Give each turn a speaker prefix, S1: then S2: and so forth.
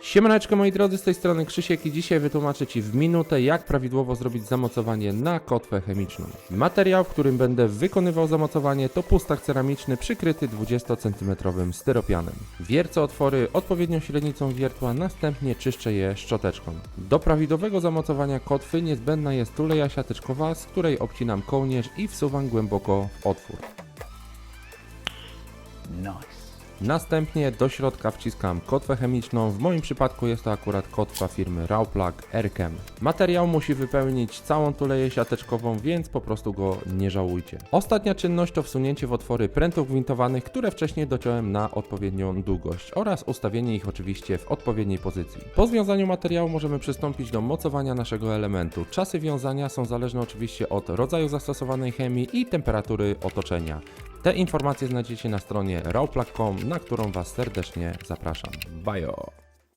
S1: Siemaneczko moi drodzy, z tej strony Krzysiek i dzisiaj wytłumaczę Ci w minutę jak prawidłowo zrobić zamocowanie na kotwę chemiczną. Materiał, w którym będę wykonywał zamocowanie to pustak ceramiczny przykryty 20 cm styropianem. Wiercę otwory odpowiednią średnicą wiertła, następnie czyszczę je szczoteczką. Do prawidłowego zamocowania kotwy niezbędna jest tuleja siateczkowa, z której obcinam kołnierz i wsuwam głęboko w otwór.
S2: Nice.
S1: Następnie do środka wciskam kotwę chemiczną, w moim przypadku jest to akurat kotwa firmy Rauplug Airchem. Materiał musi wypełnić całą tuleję siateczkową, więc po prostu go nie żałujcie. Ostatnia czynność to wsunięcie w otwory prętów gwintowanych, które wcześniej dociąłem na odpowiednią długość oraz ustawienie ich oczywiście w odpowiedniej pozycji. Po związaniu materiału możemy przystąpić do mocowania naszego elementu. Czasy wiązania są zależne oczywiście od rodzaju zastosowanej chemii i temperatury otoczenia. Te informacje znajdziecie na stronie rauplug.com, na którą Was serdecznie zapraszam. Bajo!